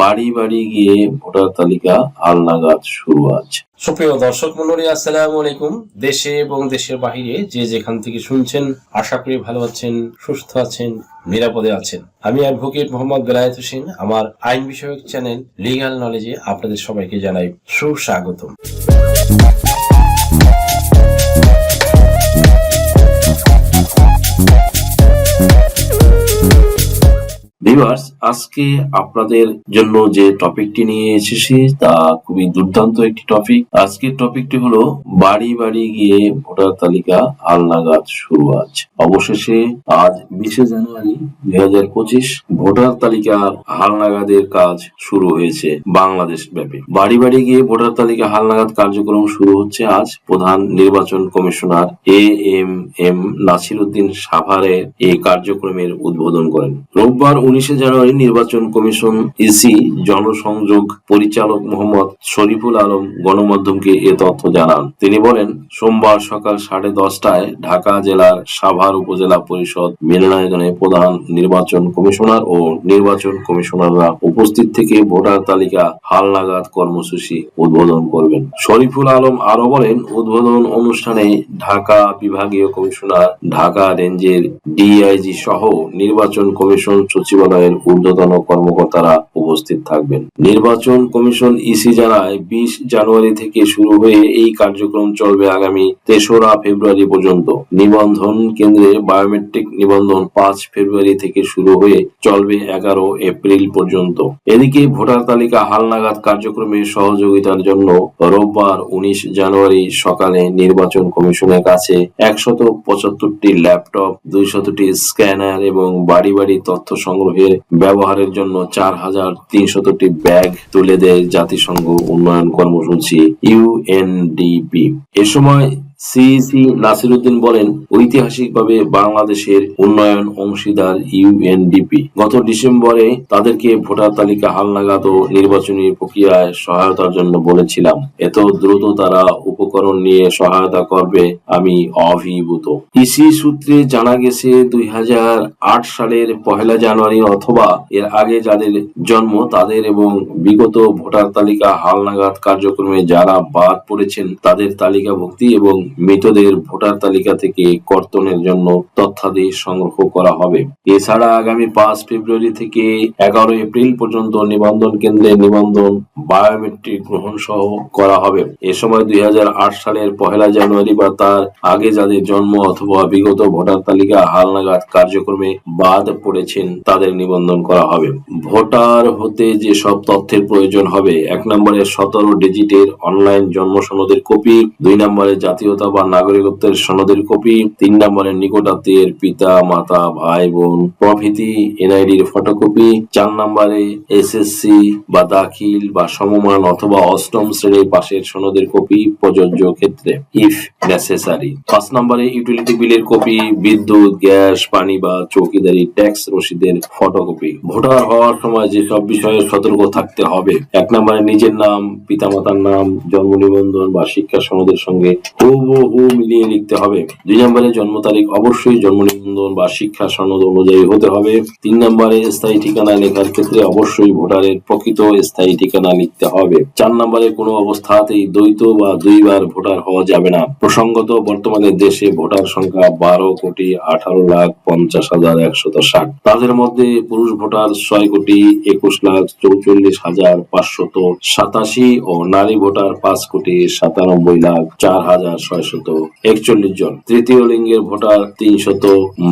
বাড়ি বাড়ি গিয়ে ভোটার তালিকা আলনাগাদ শুরু আছে। সুপ্রিয় দর্শক মন্ডলী আসসালাম আলাইকুম। দেশে এবং দেশের বাহিরে যে যেখান থেকে শুনছেন, আশা করি ভালো আছেন, সুস্থ আছেন, নিরাপদে আছেন। আমি অ্যাডভোকেট মোহাম্মদ বেলায়েত হোসেন, আমার আইন বিষয়ক চ্যানেল লিগাল নলেজে আপনাদের সবাইকে জানাই সুস্বাগতম। ভিউয়ার্স আজকে আপনাদের জন্য যে টপিকটি নিয়ে এসেছি, তা খুবই দুর্দান্ত একটি টপিক। আজকের টপিকটি হলো, বাড়ি বাড়ি গিয়ে ভোটার তালিকা হালনাগাদ শুরু আছে অবশেষে আজ বিশে জানুয়ারি দুই হাজার পঁচিশ ভোটার তালিকার হালনাগাদের কাজ শুরু হয়েছে বাংলাদেশ ব্যাপী। বাড়ি বাড়ি গিয়ে ভোটার তালিকা হালনাগাদ কার্যক্রম শুরু হচ্ছে আজ প্রধান নির্বাচন commissioner A M M Nasir Uddin সাভারের এই কার্যক্রমের উদ্বোধন করেন। রোববার উনিশে জানুয়ারি নির্বাচন কমিশন ইসি জনসংযোগ পরিচালক মোহাম্মদ শরীফুল আলম গণমাধ্যমকে এ তথ্য জানান। তিনি বলেন, সোমবার সকাল সাড়ে দশটায় ঢাকা জেলার সাভার উপজেলা পরিষদ মিলনায়তনে প্রধান নির্বাচন কমিশনার ও নির্বাচন কমিশনাররা উপস্থিত থেকে ভোটার তালিকা হালনাগাদ কর্মসূচি উদ্বোধন করবেন। শরীফুল আলম আরও বলেন, উদ্বোধন অনুষ্ঠানে ঢাকা বিভাগীয় কমিশনার, ঢাকা রেঞ্জের ডিআইজি সহ নির্বাচন কমিশন সচিবালয়ের ঊর্ধ্বতন কর্মকর্তারা উপস্থিত থাকবেন। নির্বাচন কমিশন ইসি জানায়, বিশ জানুয়ারি থেকে শুরু হয়ে এই কার্যক্রম চলবে আগামী তেসরা ফেব্রুয়ারি পর্যন্ত। নিবন্ধন কেন্দ্রে বায়োমেট্রিক নিবন্ধন পাঁচ ফেব্রুয়ারি থেকে শুরু হয়ে চলবে এগারো এপ্রিল পর্যন্ত। এদিকে ভোটার তালিকা হালনাগাদ কার্যক্রমে সহযোগিতার জন্য রোববার উনিশ জানুয়ারি সকালে নির্বাচন কমিশনের কাছে একশত পঁচাত্তরটি ল্যাপটপ, দুইশতটি স্ক্যানার এবং বাড়ি বাড়ি তথ্য সংগ্রহের ব্যবহারের জন্য চার হাজার তিনশতটি ব্যাগ তুলে দেয় জাতিসংঘ উন্নয়ন কর্মসূচি ইউএনডিপি। এ সময় সিইসি নাসিরুদ্দিন বলেন, ঐতিহাসিকভাবে বাংলাদেশের উন্নয়ন অংশীদার ইউএনডিপি। গত ডিসেম্বরে তাদেরকে ভোটার তালিকা হালনাগাদ ও নির্বাচনী প্রক্রিয়ায় সহায়তার জন্য বলেছিলাম, এত দ্রুত তারা উপকরণ নিয়ে সহায়তা করবে আমি অভিভূত। ইসি সূত্রে জানা গেছে, দুই হাজার আট সালের পহেলা জানুয়ারি অথবা এর আগে যাদের জন্ম, তাদের এবং বিগত ভোটার তালিকা হালনাগাদ কার্যক্রমে যারা বাদ পড়েছেন, তাদের তালিকাভুক্তি এবং মৃতদের ভোটার তালিকা থেকে কর্তনের জন্য তথ্যাদি সংগ্রহ করা হবে। এছাড়া আগামী পাঁচ ফেব্রুয়ারি থেকে এগারো এপ্রিল পর্যন্ত নিবন্ধন কেন্দ্রে নিবন্ধন, বায়োমেট্রিক গ্রহণ সহ করা হবে। এ সময় দুই হাজার আট সালের পহেলা জানুয়ারি বা তার আগে যাদের জন্ম অথবা বিগত ভোটার তালিকা হালনাগাদ কার্যক্রমে বাদ পড়েছেন, তাদের নিবন্ধন করা হবে। ভোটার হতে যে সব তথ্যের প্রয়োজন হবে, এক নম্বরে সতেরো ডিজিটের অনলাইন জন্ম সনদের কপি, দুই নম্বরে জাতীয়তা বা নাগরিকত্বের সনদের কপি, তিন নম্বরে নিকটাত্মীয়ের পিতা, মাতা, ভাই, বোন, প্রভৃতি এনআইডির ফটোকপি, চার নম্বরে এসএসসি বা দাখিল বা সমমান অথবা অষ্টম শ্রেণির পাশের সনদের কপি প্রযোজ্য ক্ষেত্রে ইফ নেসেসারি পাঁচ নম্বরে ইউটিলিটি বিলের কপি, বিদ্যুৎ, গ্যাস, পানি বা চৌকিদারি ট্যাক্স রসিদের ফটোকপি। ভোটার হওয়ার সময় যেসব বিষয়ে সতর্ক থাকতে হবে, এক নম্বরে নিজের নাম, পিতামাতার নাম, জন্ম নিবন্ধন বা শিক্ষা সনদের সঙ্গে হুবহু মিলিয়ে লিখতে হবে। দুই নম্বরে জন্ম তারিখ অবশ্যই জন্ম নিবন্ধন বা শিক্ষা সনদ অনুযায়ী হতে হবে। তিন নম্বরে স্থায়ী ঠিকানা লেখার ক্ষেত্রে অবশ্যই ভোটারের প্রকৃত স্থায়ী ঠিকানা লিখতে হবে। চার নম্বরে কোনো অবস্থাতেই দ্বৈত বা দুইবার ভোটার হওয়া যাবে না। প্রসঙ্গত, বর্তমানে দেশে ভোটার সংখ্যা বারো কোটি আঠারো লাখ পঞ্চাশ হাজার একশত ষাট। তাদের মধ্যে পুরুষ ভোটার ছয় কোটি একুশ লাখ চৌচল্লিশ হাজার পাঁচশত সাতাশি ও নারী ভোটার পাঁচ কোটি সাতানব্বই লাখ চার হাজার ছয়শত একচল্লিশ জন। তৃতীয় লিঙ্গের ভোটার তিনশত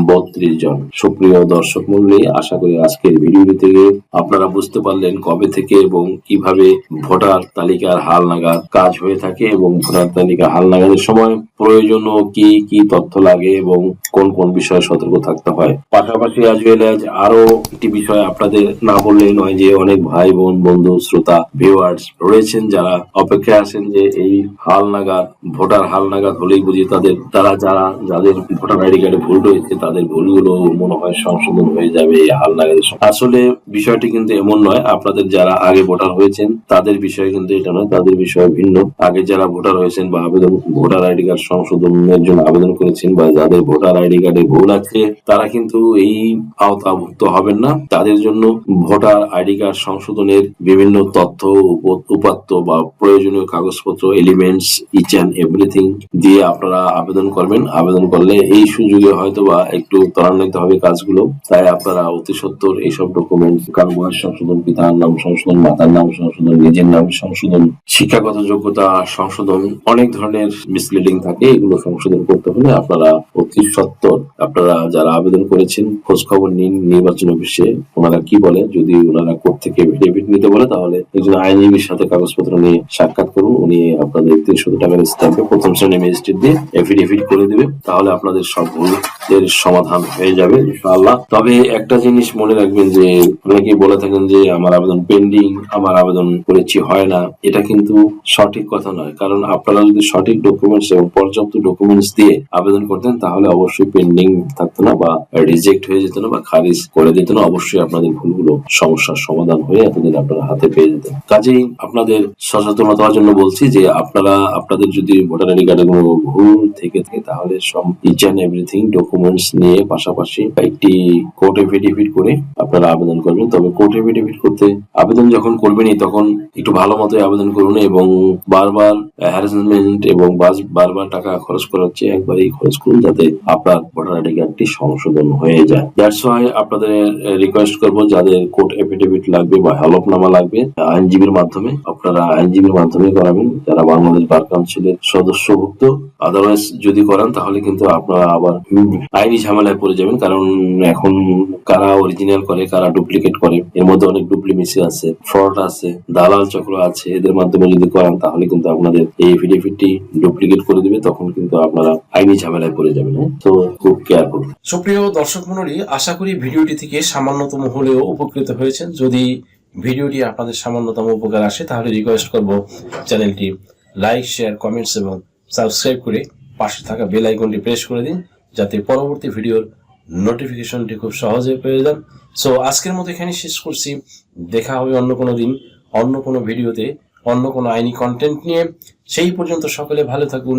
বত্রিশ জন। সুপ্রিয় দর্শক মন্ডলী, আশা করি আজকের ভিডিওটি থেকে আপনারা বুঝতে পারলেন কবে থেকে এবং কীভাবে ভোটার তালিকার হাল নাগাদ কাজ হয়ে থাকে এবং ভোটার তালিকা হাল নাগাদের সময় প্রয়োজনীয় কি কি তথ্য লাগে এবং কোন কোন বিষয়ে সতর্ক থাকতে হয়। পাশাপাশি আজ আজ আরও একটি বিষয় আপনাদের না বললেই নয় যে অনেক ভাই, বোন, বন্ধু, শ্রোতা ভিউয়ার্স রয়েছেন যারা অপেক্ষায় আছেন যে এই হাল নাগাদ ভোটার হাল নাগাদ হলেই বুঝি তাদের, তারা যারা, যাদের ভোটার আইডি কার্ডে ভুল রয়েছে, তাদের ভুলগুলো মনে হয় সংশোধন হয়ে যাবে এই হাল নাগাদের আসলে বিষয়টি কিন্তু এমন নয়, আপনাদের যারা আগে ভোটার হয়েছেন, তাদের বিষয়ে কিন্তু এটা নয়, তাদের বিষয় ভিন্ন। আগে যারা ভোটার হয়েছেন বা আবেদন, ভোটার আইডি কার্ড সংশোধনের জন্য আবেদন করেছেন বা যাদের ভোটার আইডি কার্ডে ভুল আছে, তারা কিন্তু এই আওতাভুক্ত হবেন না। তাদের জন্য ভোটার আইডি কার্ড সংশোধনের বিভিন্ন তথ্য, উপ- উপাত্ত বা প্রয়োজনীয় কাগজপত্র, এলিমেন্টস, ইচ অ্যান্ড এভরিথিং দিয়ে আপনারা আবেদন করবেন। আবেদন করলে এই সুযোগে হয়তো বা একটু ত্বরান্বিত হবে কাজগুলো, তাই আপনারা অতি সত্বর এইসব ডকুমেন্ট কারও বয়স সংশোধন, পিতার নাম সংশোধন, মাতার নাম সংশোধন, নিজের নাম সংশোধন, শিক্ষাগত যোগ্যতা সংশোধন, অনেক ধরনের মিসলিডিং থাকে। এগুলো সংশোধন করতে হলে আপনারা অতি সত্তর আপনারা যারা আবেদন করেছেন খোঁজ খবর নিন, নির্বাচন অফিসে ওনারা কি বলে, যদি ওনারা কোর্ট থেকে এফিডেভিট নিতে বলে, তাহলে একজন আইনজীবীর সাথে কাগজপত্র নিয়ে সাক্ষাৎ করুন। উনি আপনাদের তিনশো টাকার স্ট্যাম্পে প্রথম শ্রেণি ম্যাজিস্ট্রেট দিয়ে এফিডেভিট করে দিবে, তাহলে আপনাদের সব ভুলের সমাধান হয়ে যাবে, ইনশাআল্লাহ। তবে একটা জিনিস মনে রাখবেন যে, অনেকেই বলে থাকেন যে, আমার আবেদন পেন্ডিং আমার আবেদন করেছি, হয় না। এটা কিন্তু সঠিক কথা নয়। কারণ আপনারা যদি সঠিক ডকুমেন্টস এবং পর্যাপ্ত ডকুমেন্টস দিয়ে আবেদন করতেন, তাহলে অবশ্যই পেন্ডিং থাকতো না বা রিজেক্ট হয়ে যেত না বা খারিজ করে দিত না। অবশ্যই আপনাদের ভুলগুলো সমস্যার সমাধান হয়ে এতদিন আপনারা হাতে পেয়ে যেতেন। কাজেই আপনাদের সচেতনতার জন্য বলছি যে, আপনারা, আপনাদের যদি ভোটার আইডি কার্ডে কোনো ভুল থেকে থাকে, তাহলে সব ইচ অ্যান্ড এভরিথিং ডকুমেন্টস নিয়ে পাশাপাশি একটি কোর্ট এফিডেভিট করে আপনারা আবেদন করবেন। তবে কোর্ট এফিডেভিট করতে আবেদন যখন করবেনই, তখন একটু ভালো মতো আবেদন করুন এবং বারবার হ্যারাসমেন্ট এবং বারবার টাকা খরচ করার চেয়ে একবারই খরচ করুন যাতে আপনার ভোটার আইডি কার্ডটি সংশোধন হয়ে যায়। দ্যাটস ওয়াই আপনাদের রিকোয়েস্ট করব, যাদের কোর্ট এফিডেভিট লাগবে বা হলফনামা লাগবে, আইনজীবীর মাধ্যমে, আপনারা আইনজীবীর মাধ্যমে করাবেন। যারা বাংলাদেশ বার কাউন্সিলের সদস্যভুক্ত আদারওয়াইজ যদি করান, তাহলে কিন্তু আপনারা আবার আইনি ঝামেলায় পড়ে যাবেন। কারণ এখন কারা অরিজিনাল করে, কারা ডুপ্লিকেট করে, এর মধ্যে অনেক ডুপ্লিমেসি আছে ফ্রড আছে, দালাল চক্র আছে, এদের মাধ্যমে যদি করান, তাহলে কিন্তু আপনাদের এই এফিডেভিটটি ডুপ্লিকেট করে দিবে, তখন কিন্তু আপনারা আইনি ঝামেলায় পড়ে যাবেন হ্যাঁ? তো খুব কেয়ারফুল সুপ্রিয় দর্শক মণ্ডলী, আশা করি ভিডিওটি থেকে সামান্যতম হলেও উপকৃত হয়েছেন। যদি ভিডিওটি আপনাদের সামান্যতম উপকার আসে, তাহলে রিকোয়েস্ট করব চ্যানেলটি লাইক শেয়ার কমেন্টস এবং সাবস্ক্রাইব করে পাশে থাকা বেল আইকনটি প্রেস করে দিন, যাতে পরবর্তী ভিডিওর নোটিফিকেশনটি খুব সহজে পেয়ে যান। সো আজকের মতো এখানে শেষ করছি। দেখা হবে অন্য কোনো দিন, অন্য কোনো ভিডিওতে, অন্য কোনো আইনি কন্টেন্ট নিয়ে। সেই পর্যন্ত সকলে ভালো থাকুন